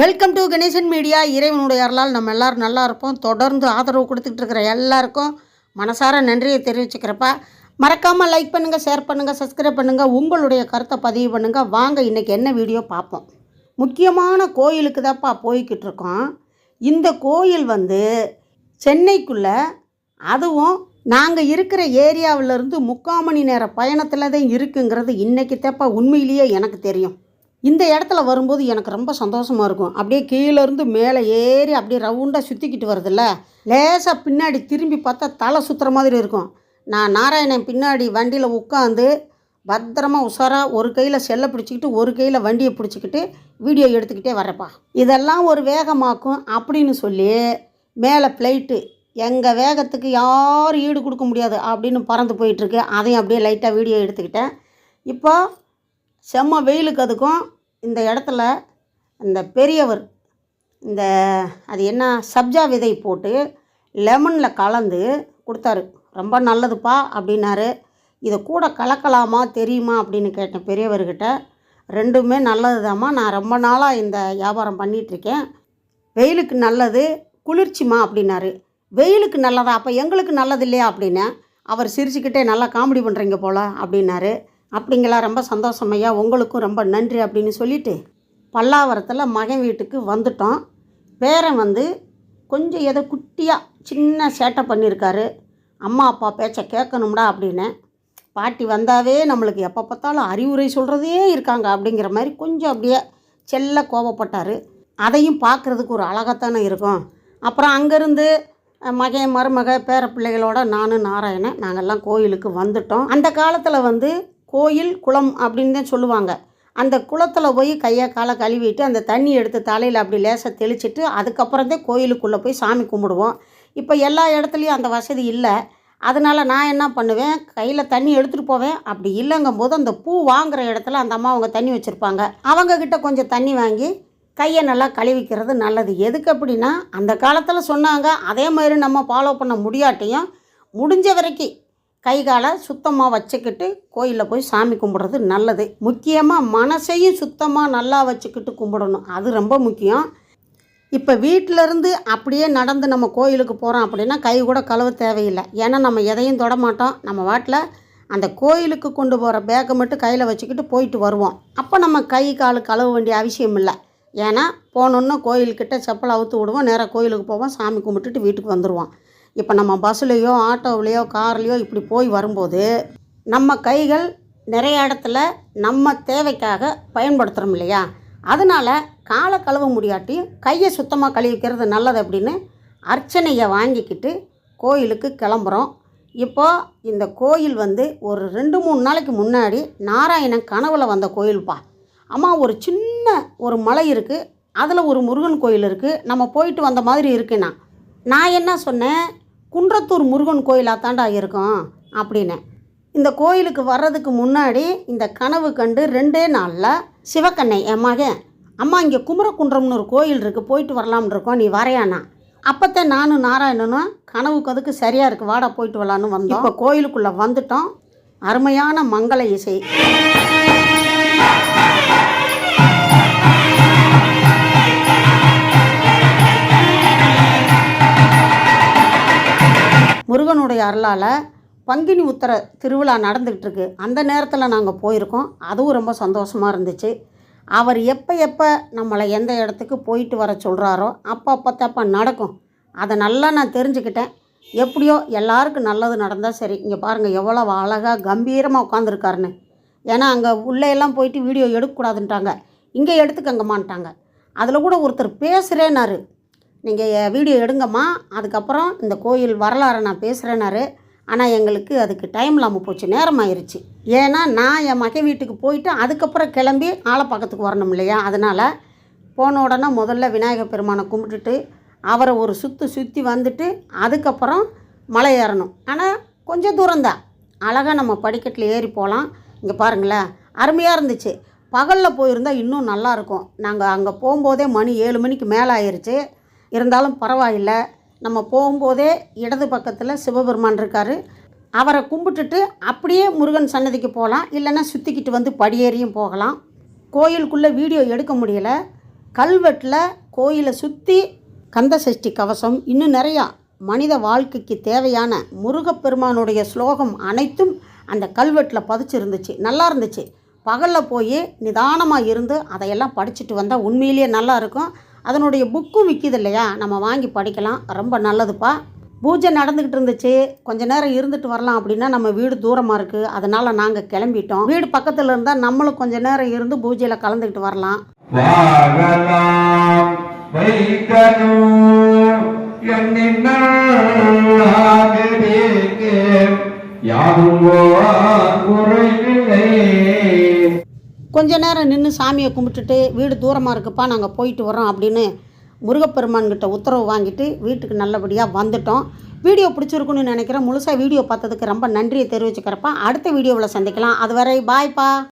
Welcome to Ganesan media இறைவனுடைய அருளால் நம்ம எல்லாரும் நல்லா இருப்போம். தொடர்ந்து ஆதரவு கொடுத்துட்டு இருக்கிற எல்லாருக்கும் மனசார நன்றியை தெரிவிச்சுக்கிறப்பா. மறக்காமல் லைக் பண்ணுங்கள் ஷேர் பண்ணுங்கள் சப்ஸ்கிரைப் பண்ணுங்கள் உங்களுடைய கருத்தை பதிவு பண்ணுங்கள் வாங்க இன்றைக்கி என்ன வீடியோ பார்ப்போம். முக்கியமான கோயிலுக்கு தான்ப்பா போய்கிட்டு இருக்கோம். இந்த கோயில் வந்து சென்னைக்குள்ளே அதுவும் நாங்கள் இருக்கிற ஏரியாவிலேருந்து முக்கால் மணி நேர பயணத்தில் தான் இருக்குங்கிறது இன்றைக்கி தப்பா உண்மையிலேயே எனக்கு தெரியும். இந்த இடத்துல வரும்போது எனக்கு ரொம்ப சந்தோஷமாக இருக்கும். அப்படியே கீழேருந்து மேலே ஏறி அப்படியே ரவுண்டாக சுற்றிக்கிட்டு வருதுல்ல லேசாக பின்னாடி திரும்பி பார்த்தா தலை சுற்றுற மாதிரி இருக்கும். நான் நாராயணன் பின்னாடி வண்டியில் உட்காந்து பத்திரமா உஷாராக ஒரு கையில் செல்லை பிடிச்சிக்கிட்டு ஒரு கையில் வண்டியை பிடிச்சிக்கிட்டு வீடியோ எடுத்துக்கிட்டே வரப்பா இதெல்லாம் ஒரு வேகமாக்கும் அப்படின்னு சொல்லி மேலே ஃப்ளைட்டு எங்கள் வேகத்துக்கு யாரும் ஈடு கொடுக்க முடியாது அப்படின்னு பறந்து போயிட்டுருக்கு. அதையும் அப்படியே லைட்டாக வீடியோ எடுத்துக்கிட்டேன். இப்போ செம்ம வெயிலுக்கு அதுக்கும் இந்த இடத்துல இந்த பெரியவர் இந்த அது என்ன சப்ஜா விதை போட்டு லெமனில் கலந்து கொடுத்தாரு. ரொம்ப நல்லதுப்பா அப்படின்னாரு. இதை கூட கலக்கலாமா தெரியுமா அப்படின்னு கேட்டேன் பெரியவர்கிட்ட ரெண்டுமே நல்லதுதாம்மா நான் ரொம்ப நாளாக இந்த வியாபாரம் பண்ணிகிட்ருக்கேன் வெயிலுக்கு நல்லது குளிர்ச்சிமா அப்படின்னாரு. வெயிலுக்கு நல்லதா? அப்போ எங்களுக்கு நல்லது இல்லையா? அப்படின்னு. அவர் சிரிச்சுக்கிட்டே நல்லா காமெடி பண்ணுறீங்க போல் அப்படின்னாரு. அப்படிங்களா? ரொம்ப சந்தோஷம் ஐயா. உங்களுக்கும் ரொம்ப நன்றி அப்படின்னு சொல்லிட்டு பல்லாவரத்தில் மகன் வீட்டுக்கு வந்துட்டோம். பேரன் வந்து கொஞ்சம் ஏதோ குட்டியாக சின்ன சேட்டை பண்ணியிருக்காரு அம்மா அப்பா பேச்சை கேட்கணும்டா அப்படின்னு. பாட்டி வந்தாவே நம்மளுக்கு எப்போ பார்த்தாலும் அறிவுரை சொல்கிறதே இருக்காங்க அப்படிங்கிற மாதிரி கொஞ்சம் அப்படியே செல்ல கோபப்பட்டார் அதையும் பார்க்குறதுக்கு ஒரு அழகாத்தானே இருக்கும். அப்புறம் அங்கேருந்து மகன் மருமக பேர பிள்ளைகளோட நானும் நாராயணன் நாங்கள்லாம் கோயிலுக்கு வந்துட்டோம். அந்த காலத்தில் வந்து கோயில் குளம் அப்படின்னு தான் சொல்லுவாங்க. அந்த குளத்தில் போய் கையை காலை கழுவிட்டு அந்த தண்ணி எடுத்து தலையில் அப்படி லேசாக தெளிச்சிட்டு அதுக்கப்புறம் தான் கோயிலுக்குள்ளே போய் சாமி கும்பிடுவோம். இப்போ எல்லா இடத்துலையும் அந்த வசதி இல்லை. அதனால் நான் என்ன பண்ணுவேன்? கையில் தண்ணி எடுத்துகிட்டு போவேன். அப்படி இல்லைங்கும் போது அந்த பூ வாங்குகிற இடத்துல அந்த அம்மா அவங்க தண்ணி வச்சுருப்பாங்க. அவங்கக்கிட்ட கொஞ்சம் தண்ணி வாங்கி கையை நல்லா கழுவிக்கிறது நல்லது. எதுக்கு அப்படின்னா அந்த காலத்தில் சொன்னாங்க அதே மாதிரி நம்ம ஃபாலோ பண்ண முடியாட்டியும் முடிஞ்ச வரைக்கும் கை காலை சுத்தமாக வச்சுக்கிட்டு கோயிலில் போய் சாமி கும்பிட்றது நல்லது. முக்கியமாக மனசையும் சுத்தமாக நல்லா வச்சுக்கிட்டு கும்பிடணும். அது ரொம்ப முக்கியம். இப்போ வீட்டிலேருந்து அப்படியே நடந்து நம்ம கோயிலுக்கு போகிறோம் அப்படின்னா கை கூட கழுவ தேவையில்லை. ஏன்னா நம்ம எதையும் தொட மாட்டோம். நம்ம வாட்டில் அந்த கோயிலுக்கு கொண்டு போகிற பேக்கை மட்டும் கையில் வச்சுக்கிட்டு போயிட்டு வருவோம். அப்போ நம்ம கை கால் கழுவ வேண்டிய அவசியம் இல்லை. ஏன்னா போனோன்னு கோயில்கிட்ட செப்பலை அவுத்து விடுவோம். நேராக கோயிலுக்கு போவோம். சாமி கும்பிட்டுட்டு வீட்டுக்கு வந்துடுவோம் இப்போ நம்ம பஸ்ஸுலேயோ ஆட்டோவிலையோ கார்லேயோ இப்படி போய் வரும்போது நம்ம கைகள் நிறைய இடத்துல நம்ம தேவைக்காக பயன்படுத்துகிறோம் இல்லையா? அதனால் காலை கழுவ முடியாட்டி கையை சுத்தமாக கழுவிக்கிறது நல்லது அப்படின்னு அர்ச்சனையை வாங்கிக்கிட்டு கோயிலுக்கு கிளம்புறோம். இப்போ இந்த கோயில் வந்து ஒரு ரெண்டு மூணு நாளைக்கு முன்னாடி நாராயணன் கனவுல வந்த கோயில்ப்பா அம்மா ஒரு சின்ன ஒரு மலை இருக்குது அதில் ஒரு முருகன் கோயில் இருக்குது நம்ம போயிட்டு வந்த மாதிரி இருக்குண்ணா. நான் என்ன சொன்னேன்? குன்றத்தூர் முருகன் கோயிலாக தாண்டா இருக்கும் அப்படின்னு. இந்த கோயிலுக்கு வர்றதுக்கு முன்னாடி இந்த கனவு கண்டு ரெண்டே நாளில் சிவக்கண்ணை என் மகன் அம்மா இங்கே குமரக்குன்றம்னு ஒரு கோயில் இருக்குது போயிட்டு வரலாம்னு இருக்கோம் நீ வரையானா அப்போத்தான் நானும் நாராயணனும் கனவுக்கு அதுக்கு சரியாக இருக்குது வாடா போயிட்டு வரலான்னு வந்தோம். இப்போ கோயிலுக்குள்ளே வந்துட்டோம். அருமையான மங்கள இசை. முருகனுடைய அருளால் பங்கினி உத்தர திருவிழா நடந்துக்கிட்டு இருக்கு அந்த நேரத்தில் நாங்கள் போயிருக்கோம். அதுவும் ரொம்ப சந்தோஷமாக இருந்துச்சு. அவர் எப்போ எப்போ நம்மளை எந்த இடத்துக்கு போயிட்டு வர சொல்கிறாரோ அப்போ அப்போ தப்போ நடக்கும். அதை நல்லா நான் தெரிஞ்சுக்கிட்டேன். எப்படியோ எல்லாருக்கும் நல்லது நடந்தால் சரி. இங்கே பாருங்கள் எவ்வளோ அழகாக கம்பீரமாக உட்காந்துருக்காருன்னு ஏன்னா அங்கே உள்ளே எல்லாம் போயிட்டு வீடியோ எடுக்கக்கூடாதுன்ட்டாங்க. இங்கே எடுத்துக்கங்கம்மான்ட்டாங்க. அதில் கூட ஒருத்தர் பேசுகிறேன்னாரு நீங்கள் வீடியோ எடுங்கம்மா. அதுக்கப்புறம் இந்த கோயில் வரலாறை நான் பேசுகிறேனாரு ஆனால் எங்களுக்கு அதுக்கு டைம் இல்லாமல் போச்சு. நேரம் ஆயிடுச்சு ஏன்னா நான் என் மகன் வீட்டுக்கு போயிட்டு அதுக்கப்புறம் கிளம்பி ஆலப்பாக்கத்துக்கு வரணும் இல்லையா? அதனால் போன உடனே முதல்ல விநாயகர் பெருமானை கும்பிட்டுட்டு அவரை ஒரு சுற்று சுற்றி வந்துட்டு அதுக்கப்புறம் மலை ஏறணும். ஆனால் கொஞ்சம் தூரம்தான். அழகாக நம்ம படிக்கட்டில் ஏறி போகலாம் இங்கே பாருங்களேன். அருமையாக இருந்துச்சு. பகலில் போயிருந்தால் இன்னும் நல்லாயிருக்கும் நாங்கள் அங்கே போகும்போதே மணி ஏழு மணிக்கு மேலே ஆயிடுச்சு இருந்தாலும் பரவாயில்ல. நம்ம போகும்போதே இடது பக்கத்தில் சிவபெருமான் இருக்கார். அவரை கும்பிட்டுட்டு அப்படியே முருகன் சன்னதிக்கு போகலாம். இல்லைன்னா சுற்றிக்கிட்டு வந்து படியேறியும் போகலாம். கோயிலுக்குள்ளே வீடியோ எடுக்க முடியல. கல்வெட்டில் கோயிலை சுற்றி கந்த சஷ்டி கவசம். இன்னும் நிறையா மனித வாழ்க்கைக்கு தேவையான முருகப்பெருமானுடைய ஸ்லோகம் அனைத்தும் அந்த கல்வெட்டில் பதிச்சிருந்துச்சு. நல்லா இருந்துச்சு. பகலில் போய் நிதானமாக இருந்து அதையெல்லாம் படிச்சுட்டு வந்தால் உண்மையிலேயே நல்லா இருக்கும். அதனுடைய புக்கும் விற்கிது இல்லையா நம்ம வாங்கி படிக்கலாம். ரொம்ப நல்லதுப்பா. பூஜை நடந்துக்கிட்டு இருந்துச்சு. கொஞ்ச நேரம் இருந்துட்டு வரலாம் அப்படின்னா நம்ம வீடு தூரமாக இருக்குது அதனால் நாங்கள் கிளம்பிட்டோம். வீடு பக்கத்தில் இருந்தால் நம்மளும் கொஞ்ச நேரம் இருந்து பூஜையில் கலந்துக்கிட்டு வரலாம். யாரும் கொஞ்ச நேரம் நின்று சாமியை கும்பிட்டுட்டு வீடு தூரமாக இருக்குப்பா நாங்கள் போயிட்டு வரோம் அப்படின்னு முருகப்பெருமான்கிட்ட உத்தரவு வாங்கிட்டு வீட்டுக்கு நல்லபடியாக வந்துட்டோம். வீடியோ பிடிச்சிருக்குன்னு நினைக்கிறேன். முழுசாக வீடியோ பார்த்ததுக்கு ரொம்ப நன்றியை தெரிவிச்சுக்கிறப்பா அடுத்த வீடியோவில் சந்திக்கலாம். அதுவரை பாய்ப்பா.